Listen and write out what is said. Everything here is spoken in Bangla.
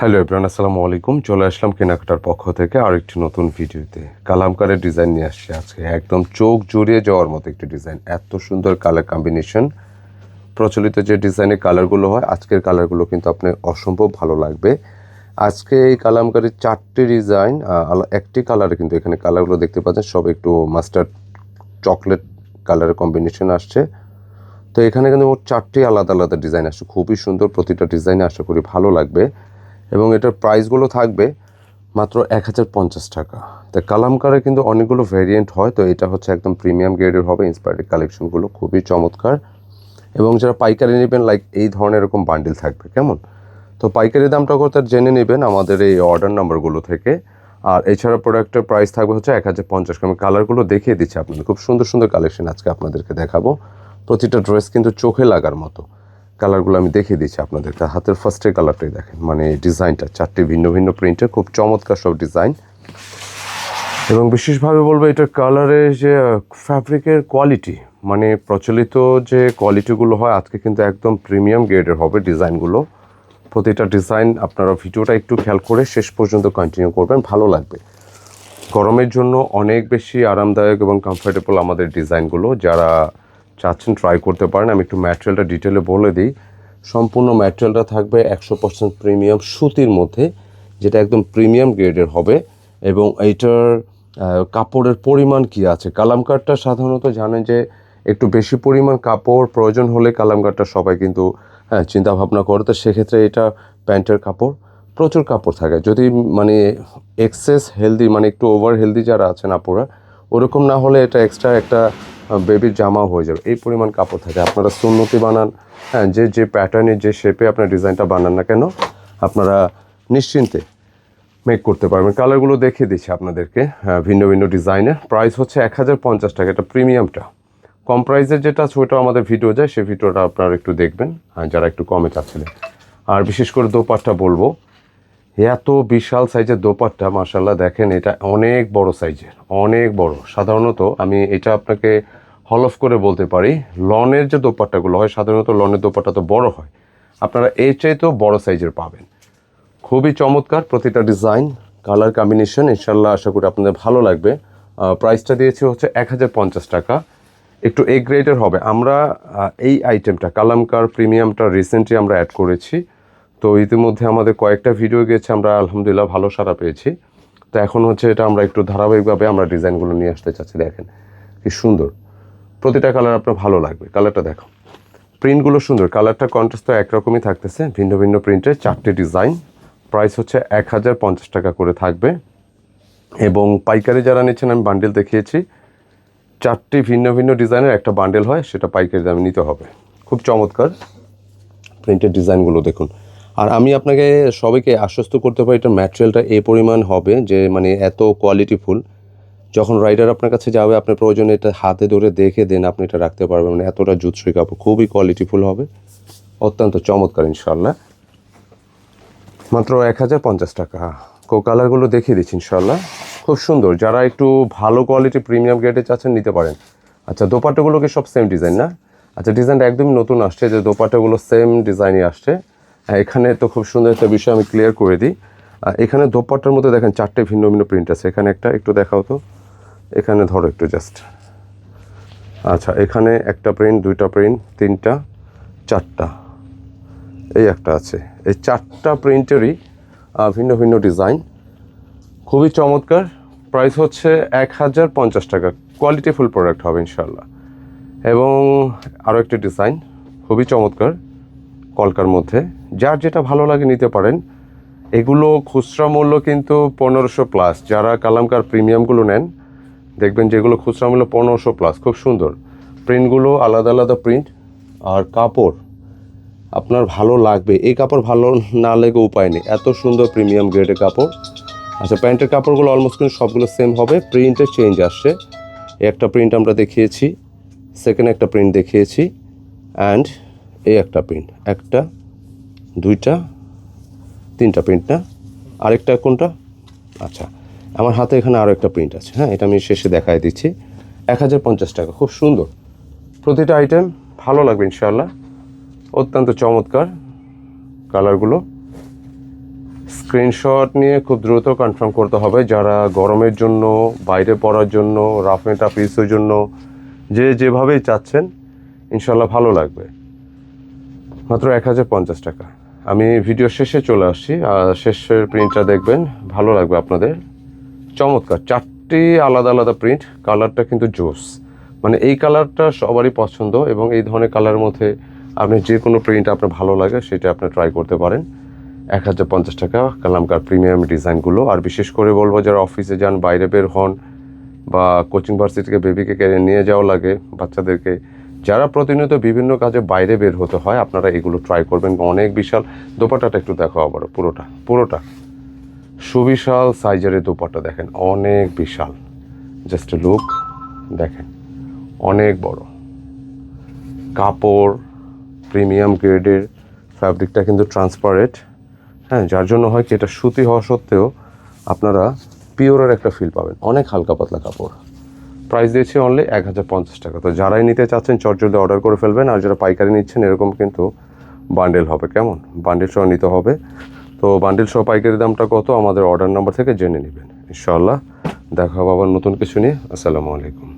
হ্যালো এভরিওয়ান আসসালামু আলাইকুম চলে আসলাম কেনাকাটার পক্ষ থেকে আরেকটি নতুন ভিডিওতে। কালামকারের ডিজাইন নিয়ে আসছে আজকে। একদম চোখ জড়িয়ে যাওয়ার মতো একটি ডিজাইন এত সুন্দর কালার কম্বিনেশন প্রচলিত যে ডিজাইনের কালারগুলো হয়, আজকের কালারগুলো কিন্তু আপনার অসম্ভব ভালো লাগবে। আজকে এই কালামকারের চারটি ডিজাইন একটি কালারে কিন্তু এখানে কালারগুলো দেখতে পাচ্ছেন। সব একটু মাস্টার্ড চকলেট কালারের কম্বিনেশন আসছে। তো এখানে কিন্তু চারটি আলাদা আলাদা ডিজাইন আসছে। খুবই সুন্দর প্রতিটা ডিজাইন আশা করি ভালো লাগবে। এবং এটার প্রাইসগুলো থাকবে মাত্র এক হাজার পঞ্চাশ টাকা। তা কালামকারে কিন্তু অনেকগুলো ভেরিয়েন্ট হয়, তো এটা হচ্ছে একদম প্রিমিয়াম গ্রেডের হবে ইন্সপায়ার্ড কালেকশনগুলো খুবই চমৎকার। এবং যারা পাইকারি নেবেন লাইক এই ধরনের এরকম বান্ডিল থাকবে, কেমন? তো পাইকারি দামটা করতে জেনে নেবেন আমাদের এই অর্ডার নাম্বারগুলো থেকে। আর এছাড়া প্রোডাক্টের প্রাইস থাকবে হচ্ছে এক হাজার পঞ্চাশ আমি কালারগুলো দেখিয়ে দিচ্ছি আপনাদের। খুব সুন্দর সুন্দর কালেকশন আজকে আপনাদেরকে দেখাবো। প্রতিটা ড্রেস কিন্তু চোখে লাগার মতো। কালারগুলো আমি দেখিয়ে দিচ্ছি আপনাদেরকে। হাতের ফার্স্টের কালারটাই দেখেন। মানে ডিজাইনটা, চারটি ভিন্ন ভিন্ন প্রিন্টের খুব চমৎকার সব ডিজাইন। এবং বিশেষভাবে বলব এটার কালারের যে ফ্যাব্রিকের কোয়ালিটি মানে প্রচলিত যে কোয়ালিটিগুলো হয়, আজকে কিন্তু একদম প্রিমিয়াম গ্রেডের হবে ডিজাইনগুলো প্রতিটা ডিজাইন আপনারা ভিডিওটা একটু খেয়াল করে শেষ পর্যন্ত কন্টিনিউ করবেন, ভালো লাগবে। গরমের জন্য অনেক বেশি আরামদায়ক এবং কমফোর্টেবল আমাদের ডিজাইনগুলো যারা চাচ্ছেন ট্রাই করতে পারেন। আমি একটু ম্যাটেরিয়ালটা ডিটেলে বলে দিই। সম্পূর্ণ ম্যাটেরিয়ালটা থাকবে একশো পার্সেন্ট প্রিমিয়াম সুতির মধ্যে, যেটা একদম প্রিমিয়াম গ্রেডের হবে। এবং এইটার কাপড়ের পরিমাণ কি আছে? কালামকারটা সাধারণত জানেন যে একটু বেশি পরিমাণ কাপড় প্রয়োজন হলে কালামকারটা সবাই কিন্তু হ্যাঁ চিন্তাভাবনা করে। তো সেক্ষেত্রে এটা প্যান্টের কাপড়, প্রচুর কাপড় থাকে। যদি মানে এক্সেস হেলদি মানে একটু ওভার হেলদি যারা আছেন আপুরা, ওরকম না হলে এটা এক্সট্রা একটা বেবির জামা হয়ে যাবে। এই পরিমাণ কাপড় থাকে। আপনারা সুন্নতি বানান হ্যাঁ যে যে প্যাটার্নে যে শেপে আপনার ডিজাইনটা বানান না কেন আপনারা নিশ্চিন্তে মেক করতে পারবেন। কালারগুলো দেখিয়ে দিচ্ছি আপনাদেরকে। হ্যাঁ, ভিন্ন ভিন্ন ডিজাইনের প্রাইস হচ্ছে এক হাজার পঞ্চাশ টাকা। এটা প্রিমিয়ামটা কম প্রাইসের যেটা আছে ওইটাও আমাদের ভিডিও যায়। সেই ভিডিওটা আপনারা একটু দেখবেন। যারা একটু কমে চাচ্ছিলেন আর বিশেষ করে দোপাট্টা বলব এত বিশাল সাইজের দোপাট্টা মার্শাল্লাহ দেখেন এটা অনেক বড় সাইজের অনেক বড়। সাধারণত আমি এটা আপনাকে হলফ করে বলতে পারি, লনের যে দোপাট্টাগুলো হয়, সাধারণত লনের দোপাট্টা তো বড় হয়, আপনারা এর চাইতেও বড় সাইজের পাবেন। খুবই চমৎকার প্রতিটা ডিজাইন, কালার কম্বিনেশন ইনশাল্লাহ আশা করি আপনাদের ভালো লাগবে। প্রাইসটা দিয়েছি হচ্ছে এক হাজার পঞ্চাশ টাকা। একটু এ গ্রেডের হবে। আমরা এই আইটেমটা কালামকার প্রিমিয়ামটা রিসেন্টলি আমরা অ্যাড করেছি। তো ইতিমধ্যে আমাদের কয়েকটা ভিডিও গেছে, আমরা আলহামদুলিল্লাহ ভালো সাড়া পেয়েছি। তো এখন হচ্ছে এটা আমরা একটু ধারাবাহিকভাবে আমরা ডিজাইনগুলো নিয়ে আসতে চাচ্ছি, দেখেন, কি সুন্দর। প্রতিটা কালার আপনার ভালো লাগবে। কালারটা দেখো। প্রিন্টগুলো সুন্দর। কালারটা কন্ট্রাস্ট তো একরকমই থাকতেছে। ভিন্ন ভিন্ন প্রিন্টের চারটে ডিজাইন প্রাইস হচ্ছে এক হাজার পঞ্চাশ টাকা করে থাকবে। এবং পাইকারি যারা নিচ্ছেন, আমি বান্ডেল দেখিয়েছি। চারটি ভিন্ন ভিন্ন ডিজাইনের একটা বান্ডেল হয়, সেটা পাইকারি দামে নিতে হবে। খুব চমৎকার প্রিন্টের ডিজাইনগুলো দেখুন। আর আমি আপনাকে সবাইকে আশ্বস্ত করতে পারি এটার ম্যাটেরিয়ালটা এ পরিমাণ হবে, যে মানে এত কোয়ালিটিফুল যখন রাইডার আপনার কাছে যাবে, আপনার প্রয়োজনে এটা হাতে ধরে দেখে দেন আপনি এটা রাখতে পারবেন। মানে এতটা জুতসই কাপড়, খুবই কোয়ালিটিফুল হবে। অত্যন্ত চমৎকার ইনশাল্লাহ মাত্র এক হাজার পঞ্চাশ টাকা। কো কালারগুলো দেখিয়ে দিচ্ছি ইনশাল্লাহ খুব সুন্দর। যারা একটু ভালো কোয়ালিটি প্রিমিয়াম গ্রেডে চাচ্ছেন, নিতে পারেন। আচ্ছা দোপাট্টাগুলোকে সব সেম ডিজাইন না? আচ্ছা ডিজাইনটা একদমই নতুন আসছে যে দোপাট্টাগুলো সেম ডিজাইনই আসছে। এখানে তো খুব সুন্দর একটা বিষয় আমি ক্লিয়ার করে দিই। এখানে দোপাট্টার মধ্যে দেখেন চারটে ভিন্ন ভিন্ন প্রিন্ট আছে। এখানে একটা, একটু দেখাও তো। এখানে ধরো একটু জাস্ট আচ্ছা এখানে একটা প্রিন্ট, দুইটা প্রিন্ট, তিনটা, চারটা। এই একটা আছে। এই চারটা প্রিন্টেরই ভিন্ন ভিন্ন ডিজাইন খুবই চমৎকার। প্রাইস হচ্ছে এক হাজার পঞ্চাশ টাকা। কোয়ালিটিফুল প্রোডাক্ট হবে ইনশাল্লাহ এবং আরও একটি ডিজাইন খুবই চমৎকার কলকার মধ্যে। যার যেটা ভালো লাগে নিতে পারেন। এগুলো খুচরা মূল্য কিন্তু পনেরোশো প্লাস যারা কালামকার প্রিমিয়ামগুলো নেন দেখবেন যেগুলো খুচরা মূল্য পনেরোশো প্লাস খুব সুন্দর। প্রিন্টগুলো আলাদা আলাদা প্রিন্ট আর কাপড় আপনার ভালো লাগবে। এই কাপড় ভালো না লেগে উপায় নেই। এত সুন্দর প্রিমিয়াম গ্রেডের কাপড়। আচ্ছা প্যান্টের কাপড়গুলো অলমোস্ট কিন্তু সবগুলো সেম হবে। প্রিন্টের চেঞ্জ আসছে। একটা প্রিন্ট আমরা দেখিয়েছি। সেকেন্ড একটা প্রিন্ট দেখিয়েছি। অ্যান্ড এই একটা প্রিন্ট একটা, দুইটা, তিনটা প্রিন্ট না? আরেকটা কোনটা? আচ্ছা আমার হাতে এখানে আরও একটা প্রিন্ট আছে হ্যাঁ? এটা আমি শেষে দেখাই দিচ্ছি। এক হাজার পঞ্চাশ টাকা, খুব সুন্দর। প্রতিটা আইটেম ভালো লাগবে ইনশাল্লাহ অত্যন্ত চমৎকার কালারগুলো। স্ক্রিনশট নিয়ে খুব দ্রুত কনফার্ম করতে হবে। যারা গরমের জন্য, বাইরে পড়ার জন্য রাফ এন্ড টাফ ইউজের জন্য, যে যেভাবেই চাচ্ছেন ইনশাল্লাহ ভালো লাগবে। মাত্র এক হাজার পঞ্চাশ টাকা। আমি ভিডিও শেষে চলে আসছি। আর শেষের প্রিন্টটা দেখবেন, ভালো লাগবে আপনাদের। চমৎকার, চারটি আলাদা আলাদা প্রিন্ট কালারটা কিন্তু জোস। মানে এই কালারটা সবারই পছন্দ এবং এই ধরনের কালারের মধ্যে আপনি যে কোনো প্রিন্ট আপনার ভালো লাগে, সেটা আপনি ট্রাই করতে পারেন। এক হাজার পঞ্চাশ টাকা কালামকার প্রিমিয়াম ডিজাইনগুলো আর বিশেষ করে বলব, যারা অফিসে যান, বাইরে বের হন বা কোচিং ভার্সিটিকে বেবিকে কেড়ে নিয়ে যাওয়া লাগে, বাচ্চাদেরকে, যারা প্রতিনিয়ত বিভিন্ন কাজে বাইরে বের হতে হয়, আপনারা এগুলো ট্রাই করবেন। অনেক বিশাল দোপাটাটা একটু দেখো আবার পুরোটা পুরোটা। সুবিশাল সাইজের দোপাটা দেখেন, অনেক বিশাল। জাস্ট লুক দেখেন, অনেক বড়। কাপড় প্রিমিয়াম গ্রেডের ফ্যাব্রিকটা কিন্তু ট্রান্সপারেন্ট হ্যাঁ যার জন্য হয় কি, এটা সুতি হওয়া সত্ত্বেও আপনারা পিওরের একটা ফিল পাবেন, অনেক হালকা পাতলা কাপড়। প্রাইস দিয়েছি অনলি এক হাজার পঞ্চাশ টাকা। তো যারাই নিতে চাচ্ছেন চটজলদি অর্ডার করে ফেলবেন, আর যারা পাইকারি নিচ্ছেন, এরকম কিন্তু বান্ডেল হবে। কেমন? বান্ডেল সহ নিতে হবে। তো বান্ডিল সহ পাইকারি দামটা কত? আমাদের অর্ডার নাম্বার থেকে জেনে নেবেন। ইনশাআল্লাহ, দেখা হবে আবার নতুন কিছু নিয়ে। আসসালামু আলাইকুম।